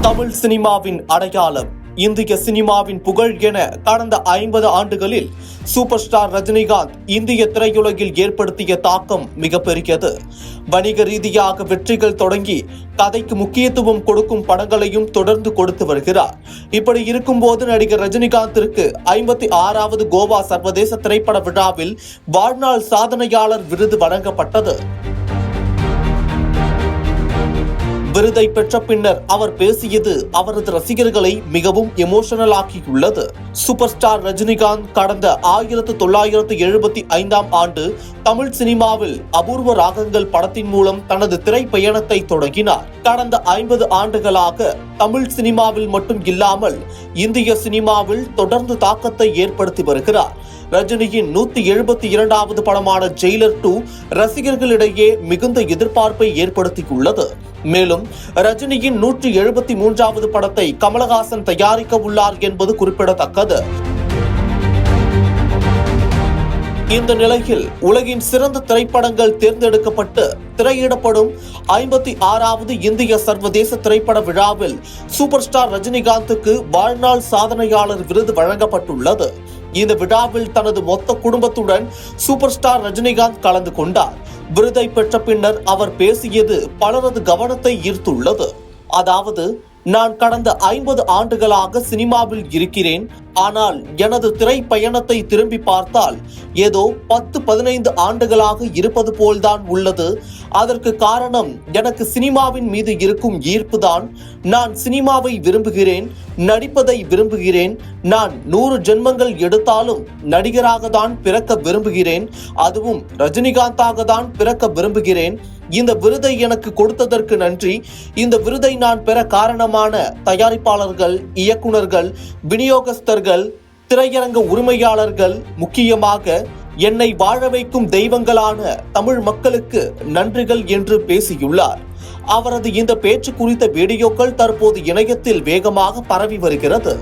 தமிழ் சினிமாவின் அடையாளம். இந்திய சினிமாவின் புகழ் என கடந்த ஐம்பது ஆண்டுகளில் சூப்பர் ஸ்டார் ரஜினிகாந்த் இந்திய திரையுலகில் ஏற்படுத்திய தாக்கம் மிகப்பெரியது. வணிக ரீதியாக வெற்றிகள் தொடங்கி கதைக்கு முக்கியத்துவம் கொடுக்கும் படங்களையும் தொடர்ந்து கொடுத்து வருகிறார். இப்படி இருக்கும்போது நடிகர் ரஜினிகாந்திற்கு ஐம்பத்தி ஆறாவது கோவா சர்வதேச திரைப்பட விழாவில் வாழ்நாள் சாதனையாளர் விருது வழங்கப்பட்டது. விருதை பெற்ற பின்னர் அவர் பேசியது அவரது ரசிகர்களை மிகவும் எமோஷனல் ஆக்கியுள்ளது. சூப்பர் ஸ்டார் ரஜினிகாந்த் கடந்த ஆயிரத்து தொள்ளாயிரத்து எழுபத்தி ஐந்தாம் ஆண்டு தமிழ் சினிமாவில் அபூர்வ ராகங்கள் படத்தின் மூலம் தனது திரை பயணத்தை தொடங்கினார். கடந்த ஐம்பது ஆண்டுகளாக தமிழ் சினிமாவில் மட்டும் இல்லாமல் இந்திய சினிமாவில் தொடர்ந்து தாக்கத்தை ஏற்படுத்தி வருகிறார். ரஜினியின் நூத்தி எழுபத்தி இரண்டாவது படமான ஜெயிலர் டூ ரசிகர்களிடையே மிகுந்த எதிர்பார்ப்பை ஏற்படுத்தியுள்ளது. மேலும் ரஜினியின் நூற்றி எழுபத்தி மூன்றாவது படத்தை கமலஹாசன் தயாரிக்க உள்ளார் என்பது குறிப்பிடத்தக்கது. இந்த நிலையில் உலகின் சிறந்த திரைப்படங்கள் தேர்ந்தெடுக்கப்பட்டு திரையிடப்படும் ஐம்பத்தி ஆறாவது இந்திய சர்வதேச திரைப்பட விழாவில் சூப்பர் ஸ்டார் ரஜினிகாந்துக்கு வாழ்நாள் சாதனையாளர் விருது வழங்கப்பட்டுள்ளது. இந்த விழாவில் தனது மொத்த குடும்பத்துடன் சூப்பர் ஸ்டார் ரஜினிகாந்த் கலந்து கொண்டார். விருதை பெற்ற பின்னர் அவர் பேசியது பலரது கவனத்தை ஈர்த்துள்ளது. அதாவது நான் கடந்த ஐம்பது ஆண்டுகளாக சினிமாவில் இருக்கிறேன். ஆனால் எனது திரை பயணத்தை திரும்பி பார்த்தால் ஏதோ பத்து பதினைந்து ஆண்டுகளாக இருப்பது போல்தான் உள்ளது. அதற்கு காரணம் எனக்கு சினிமாவின் மீது இருக்கும் ஈர்ப்பு தான் நான் சினிமாவை விரும்புகிறேன் நடிப்பதை விரும்புகிறேன். நான் நூறு ஜென்மங்கள் எடுத்தாலும் நடிகராக தான் பிறக்க விரும்புகிறேன். அதுவும் ரஜினிகாந்தாக தான் பிறக்க விரும்புகிறேன். இந்த விருதை எனக்கு கொடுத்ததற்கு நன்றி. இந்த விருதை நான் பெற காரணமான தயாரிப்பாளர்கள் இயக்குனர்கள் விநியோகஸ்தர்கள் திரையரங்க உரிமையாளர்கள் முக்கியமாக என்னை வாழ வைக்கும் தெய்வங்களான தமிழ் மக்களுக்கு நன்றிகள் என்று பேசியுள்ளார். அவரது இந்த பேச்சு குறித்த வீடியோக்கள் தற்போது இணையத்தில் வேகமாக பரவி வருகிறது.